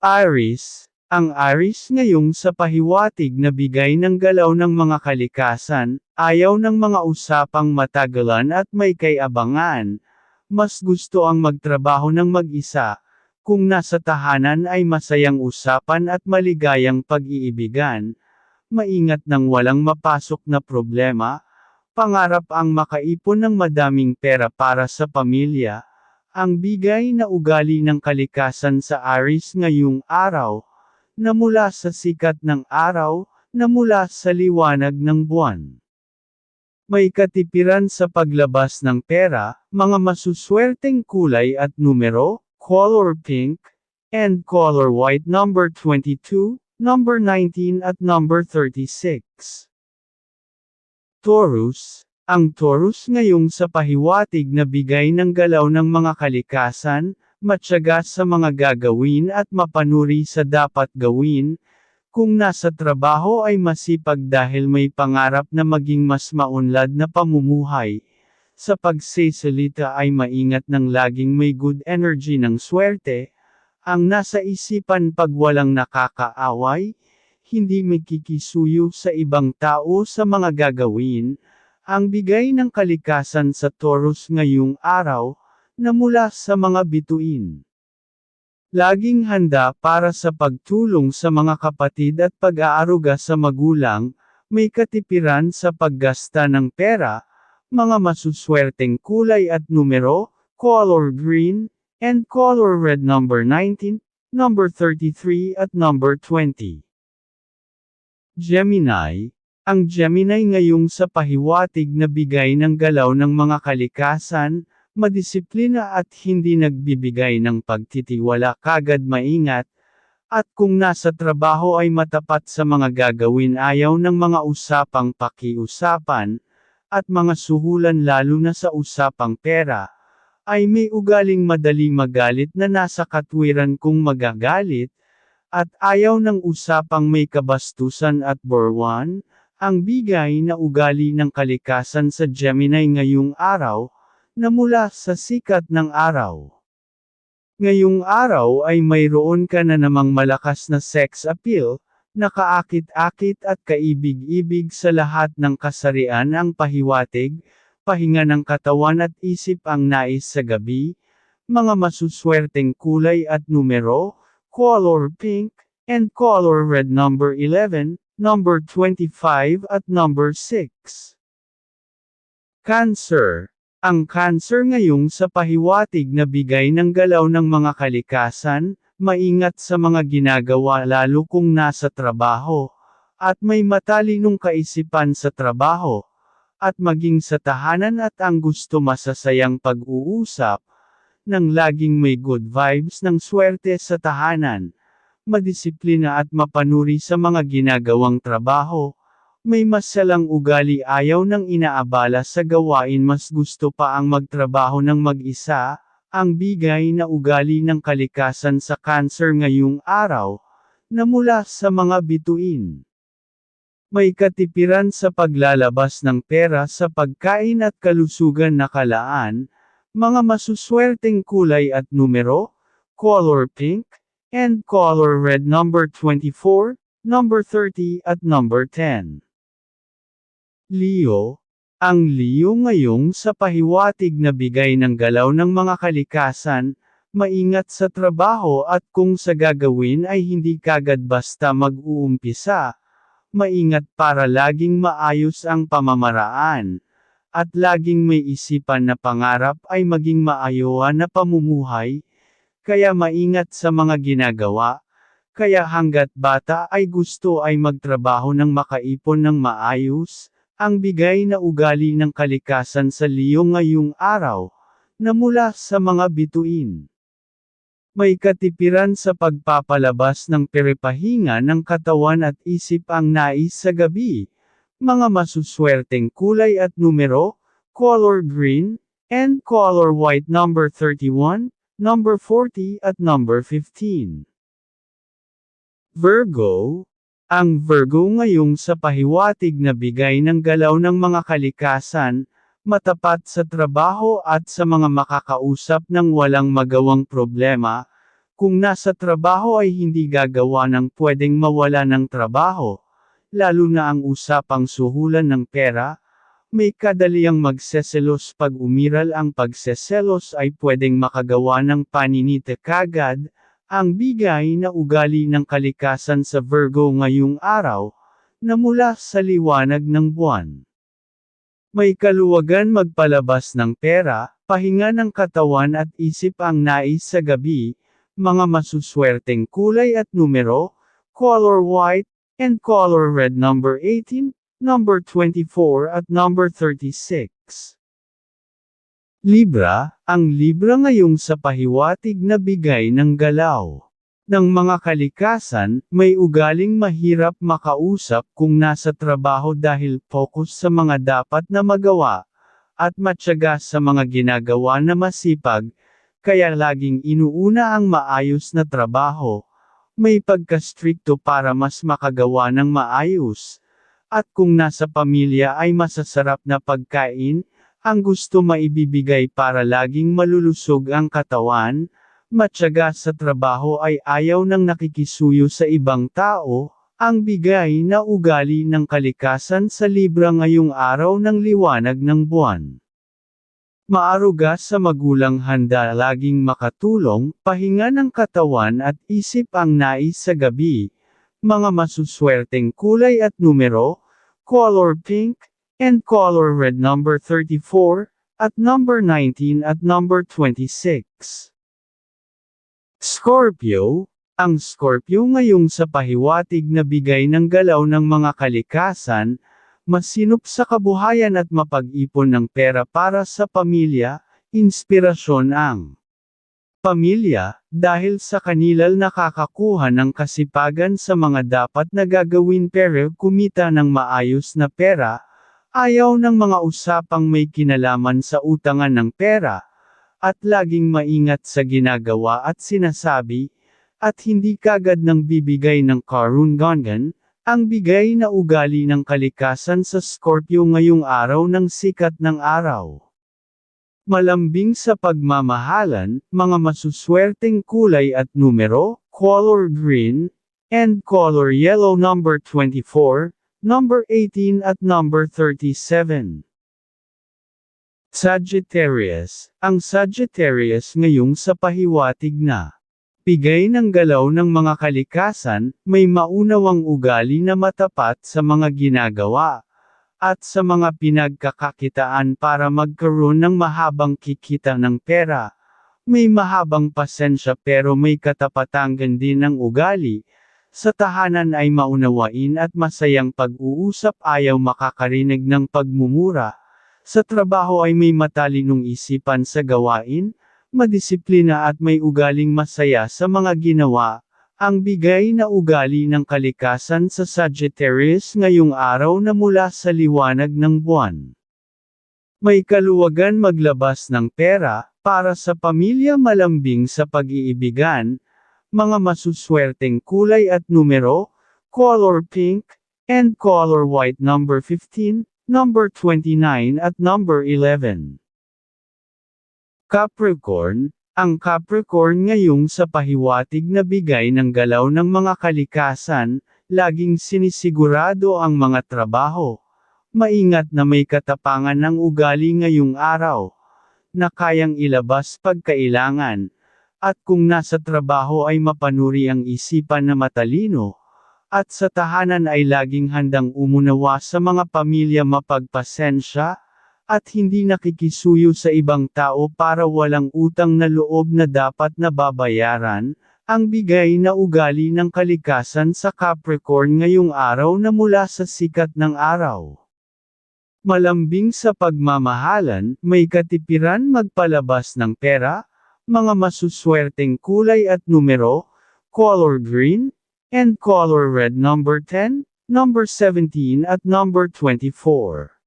Aris, ang Aris ngayong sa pahiwatig na bigay ng galaw ng mga kalikasan, ayaw ng mga usapang matagalan at may kayabangan. Mas gusto ang magtrabaho ng mag-isa, kung nasa tahanan ay masayang usapan at maligayang pag-iibigan. Maingat nang walang mapasok na problema, pangarap ang makaipon ng madaming pera para sa pamilya. Ang bigay na ugali ng kalikasan sa Aris ngayong araw, na mula sa sikat ng araw, na mula sa liwanag ng buwan. May katipiran sa paglabas ng pera, mga masuswerteng kulay at numero, color pink, and color white number 22, number 19 at number 36. Taurus, ang Taurus ngayong sa pahiwatig na bigay ng galaw ng mga kalikasan, matyaga sa mga gagawin at mapanuri sa dapat gawin, kung nasa trabaho ay masipag dahil may pangarap na maging mas maunlad na pamumuhay. Sa pagsisalita ay maingat ng laging may good energy ng swerte, ang nasa isipan pag walang nakakaaway, hindi makikisuyo sa ibang tao sa mga gagawin, ang bigay ng kalikasan sa Taurus ngayong araw, na mula sa mga bituin. Laging handa para sa pagtulong sa mga kapatid at pag-aaruga sa magulang, may katipiran sa paggasta ng pera, mga masuswerteng kulay at numero, color green, and color red number 19, number 33 at number 20. Gemini, ang Gemini ngayong sa pahiwatig na bigay ng galaw ng mga kalikasan, madisiplina at hindi nagbibigay ng pagtitiwala kagad maingat, at kung nasa trabaho ay matapat sa mga gagawin ayaw ng mga usapang pakiusapan, at mga suhulan lalo na sa usapang pera, ay may ugaling madali magalit na nasa katwiran kung magagalit, at ayaw ng usapang may kabastusan at borwan, ang bigay na ugali ng kalikasan sa Gemini ngayong araw, na mula sa sikat ng araw. Ngayong araw ay mayroon ka na namang malakas na sex appeal, nakaakit-akit at kaibig-ibig sa lahat ng kasarian ang pahiwatig, pahinga ng katawan at isip ang nais sa gabi, mga masuswerteng kulay at numero, color pink, and color red number 11, number 25 at number 6. Cancer ang cancer ngayong sa pahiwatig na bigay ng galaw ng mga kalikasan, maingat sa mga ginagawa lalo kung nasa trabaho, at may matalinong kaisipan sa trabaho, at maging sa tahanan at ang gusto masasayang pag-uusap, nang laging may good vibes ng swerte sa tahanan, madisiplina at mapanuri sa mga ginagawang trabaho, may masalang ugali ayaw ng inaabala sa gawain mas gusto pa ang magtrabaho ng mag-isa, ang bigay na ugali ng kalikasan sa cancer ngayong araw, na mula sa mga bituin. May katipiran sa paglalabas ng pera sa pagkain at kalusugan na kalaan, mga masuswerteng kulay at numero, color pink, and color red number 24, number 30 at number 10. Leo, ang Leo ngayong sa pahiwatig na bigay ng galaw ng mga kalikasan, maingat sa trabaho at kung sa gagawin ay hindi kagad basta mag-uumpisa, maingat para laging maayos ang pamamaraan, at laging may isipan na pangarap ay maging maayoan na pamumuhay, kaya maingat sa mga ginagawa, kaya hanggat bata ay gusto ay magtrabaho ng makaipon ng maayos, ang bigay na ugali ng kalikasan sa Leo ngayong araw, na mula sa mga bituin. May katipiran sa pagpapalabas ng perepahinga ng katawan at isip ang nais sa gabi, mga masuswerteng kulay at numero, color green, and color white number 31, number 40 at number 15. Virgo, ang Virgo ngayong sa pahiwatig na bigay ng galaw ng mga kalikasan, matapat sa trabaho at sa mga makakausap ng walang magawang problema, Kung nasa trabaho ay hindi gagawa ng pwedeng mawala ng trabaho, lalo na ang usapang suhulan ng pera, may kadaliang magseselos pag umiral ang pagseselos ay pwedeng makagawa ng paninita kagad, ang bigay na ugali ng kalikasan sa Virgo ngayong araw, na mula sa liwanag ng buwan. May kaluwagan magpalabas ng pera, pahinga ng katawan at isip ang nais sa gabi, mga masuswerteng kulay at numero, color white, and color red number 18, number 24 at number 36. Libra, ang Libra ngayong sa pahiwatig na bigay ng galaw. Ng mga kalikasan, may ugaling mahirap makausap kung nasa trabaho dahil focus sa mga dapat na magawa, at matyaga sa mga ginagawa na masipag, kaya laging inuuna ang maayos na trabaho, may pagka-stricto para mas makagawa ng maayos, at kung nasa pamilya ay masasarap na pagkain, ang gusto maibibigay para laging malulusog ang katawan, matyaga sa trabaho ay ayaw ng nakikisuyo sa ibang tao, ang bigay na ugali ng kalikasan sa Libra ngayong araw ng liwanag ng buwan. Maaruga sa magulang handa laging makatulong, pahinga ng katawan at isip ang nais sa gabi, mga masuswerteng kulay at numero, color pink, and color red number 34, at number 19 at number 26. Scorpio, ang Scorpio ngayong sa pahiwatig na bigay ng galaw ng mga kalikasan, masinop sa kabuhayan at mapag-ipon ng pera para sa pamilya, inspirasyon ang pamilya, dahil sa kanilal nakakakuha ng kasipagan sa mga dapat na gagawin pero kumita ng maayos na pera, ayaw ng mga usapang may kinalaman sa utangan ng pera, at laging maingat sa ginagawa at sinasabi, at hindi kagad ng bibigay ng karungangan, ang bigay na ugali ng kalikasan sa Scorpio ngayong araw ng sikat ng araw. Malambing sa pagmamahalan, mga masuswerteng kulay at numero, color green, and color yellow number 24, number 18 at number 37. Sagittarius, ang Sagittarius ngayong sa pahiwatig na. Bigay ng galaw ng mga kalikasan, may maunawang ugali na matapat sa mga ginagawa, at sa mga pinagkakakitaan para magkaroon ng mahabang kikita ng pera. May mahabang pasensya pero may katapatangan din ng ugali. Sa tahanan ay maunawain at masayang pag-uusap ayaw makakarinig ng pagmumura. Sa trabaho ay may matalinong isipan sa gawain, madisiplina at may ugaling masaya sa mga ginawa, ang bigay na ugali ng kalikasan sa Sagittarius ngayong araw na mula sa liwanag ng buwan. May kaluwagan maglabas ng pera, para sa pamilya malambing sa pag-iibigan, mga masuswerteng kulay at numero, color pink, and color white number 15, number 29 at number 11. Capricorn, ang Capricorn ngayong sa pahiwatig na bigay ng galaw ng mga kalikasan, laging sinisigurado ang mga trabaho. Maingat na may katapangan ng ugali ngayong araw, na kayang ilabas pagkailangan, at kung nasa trabaho ay mapanuri ang isipan na matalino, at sa tahanan ay laging handang umunawa sa mga pamilya mapagpasensya, at hindi nakikisuyo sa ibang tao para walang utang na loob na dapat na babayaran, ang bigay na ugali ng kalikasan sa Capricorn ngayong araw na mula sa sikat ng araw. Malambing sa pagmamahalan, may katipiran magpalabas ng pera, mga masuswerteng kulay at numero, color green, and color red number 10, number 17 at number 24.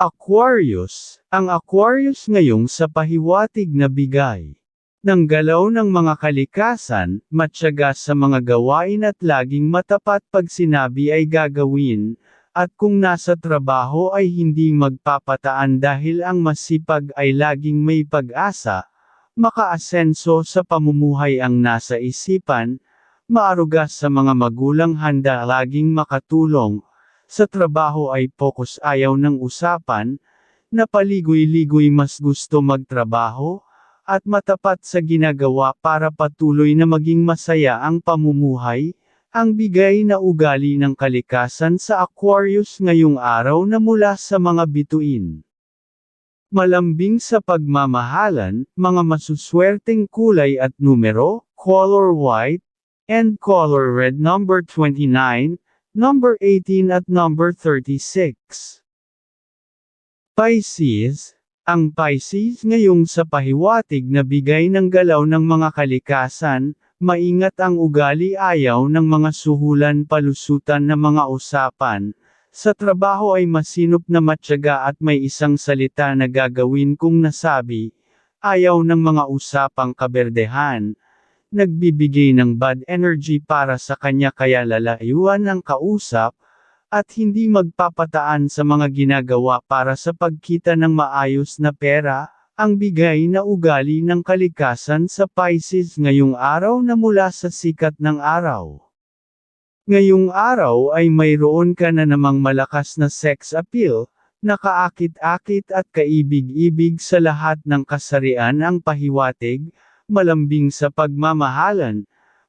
Aquarius, ang Aquarius ngayong sa pahiwatig na bigay ng galaw ng mga kalikasan, matyaga sa mga gawain at laging matapat pag sinabi ay gagawin, at kung nasa trabaho ay hindi magpapataan dahil ang masipag ay laging may pag-asa, makaasenso sa pamumuhay ang nasa isipan, maaruga sa mga magulang handa laging makatulong, sa trabaho ay focus ayaw ng usapan, na paligoy-ligoy mas gusto magtrabaho, at matapat sa ginagawa para patuloy na maging masaya ang pamumuhay, ang bigay na ugali ng kalikasan sa Aquarius ngayong araw na mula sa mga bituin. Malambing sa pagmamahalan, mga masuswerteng kulay at numero, color white, and color red number 29, number 18 at number 36. Pisces, ang Pisces ngayong sa pahiwatig na bigay ng galaw ng mga kalikasan, maingat ang ugali ayaw ng mga suhulan palusutan na mga usapan, sa trabaho ay masinop na matyaga at may isang salita na gagawin kung nasabi, ayaw ng mga usapang kaberdehan, nagbibigay ng bad energy para sa kanya kaya lalayuan ang kausap, at hindi magpapataan sa mga ginagawa para sa pagkita ng maayos na pera, ang bigay na ugali ng kalikasan sa Pisces ngayong araw na mula sa sikat ng araw. Ngayong araw ay mayroon ka na namang malakas na sex appeal, nakaakit-akit at kaibig-ibig sa lahat ng kasarian ang pahiwatig, malambing sa pagmamahalan,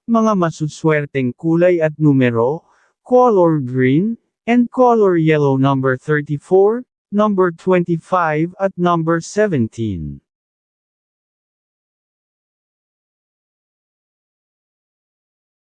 mga masuswerteng kulay at numero, color green, and color yellow number 34, number 25 at number 17.